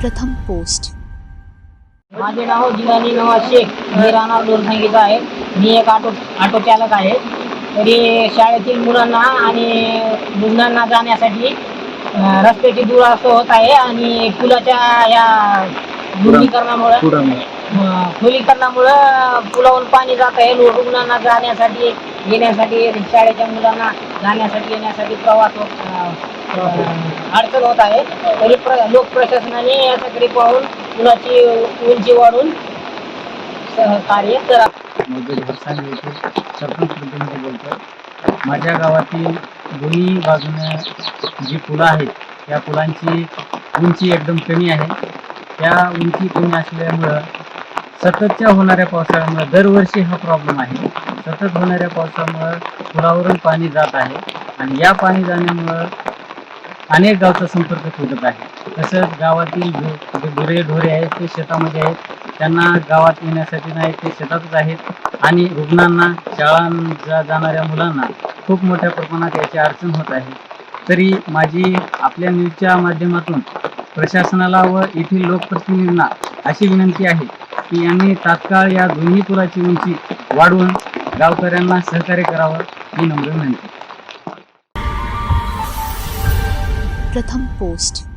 प्रथम पोस्ट. माझे नाव जिलानी नवाज शेख मी राहणार लोकसंगीता आहे. मी एक ऑटो ऑटो चालक आहे. तरी शाळेतील मुलांना आणि रुग्णांना जाण्यासाठी रस्त्याची दुरावस्था होत आहे आणि पुलाच्या या दुर्गीकरणामुळं अं, खोलीकरणामुळं पुलावरून पाणी जात आहे. रुग्णांना जाण्यासाठी येण्यासाठी शाळेच्या मुलांना जाण्यासाठी येण्यासाठी प्रवास होत अडचण होत आहे. तरी प्र लोक प्रशासनाने याच्याकडे पाहून पुलाची उंची वाढून सहकार्य करा. सरपंच प्रतिनिधी बोलतो माझ्या गावातील दोन्ही बाजूने जी फुलं आहेत त्या फुलांची उंची एकदम कमी आहे. त्या उंची कमी असल्यामुळं सततच्या होणाऱ्या पावसाळ्यामुळं दरवर्षी हा प्रॉब्लेम आहे. सतत होणाऱ्या पावसामुळं पुलावरून पाणी जात आहे आणि या पाणी जाण्यामुळं अनेक गावचा संपर्क तुटत आहे. तसंच गावातील जे गुरे ढोरे आहेत ते शेतामध्ये आहेत. त्यांना गावात येण्यासाठी नाही ते शेतातच आहेत. आणि रुग्णांना शाळांना जाणाऱ्या मुलांना खूप मोठ्या प्रमाणात याची अडचण होत आहे. तरी माझी आपल्या न्यूजच्या माध्यमातून प्रशासनाला व येथील लोकप्रतिनिधींना अशी विनंती आहे की यांनी तात्काळ या दोन्ही पुराची उंची वाढवून गावकऱ्यांना सहकार्य करावं ही नम्र विनंती. प्रथम पोस्ट